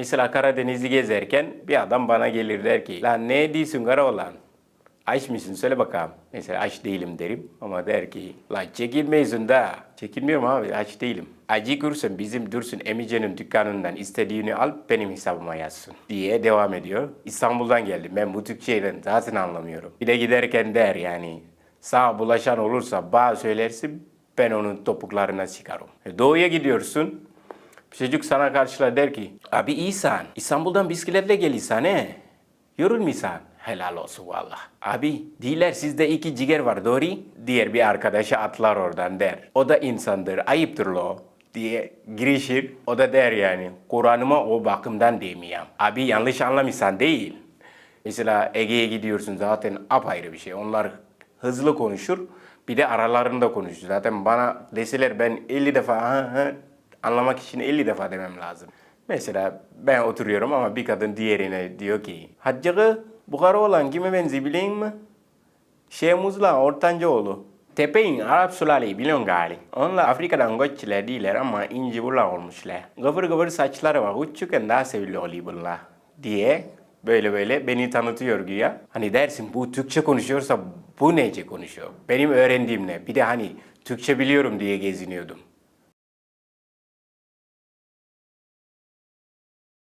Mesela Karadeniz'i gezerken bir adam bana gelir der ki lan ne diyorsun Karaoğlan? Aç mısın söyle bakalım. Mesela aç değilim derim ama der ki lan çekilmeyiz da. Çekilmiyorum abi aç değilim. Acı kursun bizim Dursun Emice'nin dükkanından istediğini al benim hesabıma yazsın diye devam ediyor. İstanbul'dan geldim ben bu Türkçe'den zaten anlamıyorum. Bir de giderken der yani sağ bulaşan olursa bağ söylersin ben onun topuklarına çıkarım. E, Doğuya gidiyorsun çocuk sana karşılar der ki abi iyisin İstanbul'dan bisikletle gelirsen he. Yorulmuşsan helal olsun valla. Abi diler sizde iki ciger var doğru. Diğer bir arkadaşa atlar oradan der. O da insandır ayıptır lo diye girişir. O da der yani Kur'an'ıma o bakımdan demeyeyim. Abi yanlış anlamışsan değil. Mesela Ege'ye gidiyorsun zaten apayrı bir şey. Onlar hızlı konuşur. Bir de aralarında konuşur. Zaten bana deseler ben 50 defa ha, ha, anlamak için 50 defa demem lazım. Mesela ben oturuyorum ama bir kadın diğerine diyor ki Haccığı bu kara olan kime benziyor bileyim mi? Şemuzla Ortancaoğlu. Tepeyin Arap Sulale'yi biliyorsun gali. Onlar Afrika'dan göççüler değiller ama inci bula olmuşlar. Gıvır gıvır saçları var. Uçukken daha sevili oluyor bunlar. Diye böyle böyle beni tanıtıyor güya. Hani dersin bu Türkçe konuşuyorsa bu nece konuşuyor? Benim öğrendiğim ne? Bir de hani Türkçe biliyorum diye geziniyordum.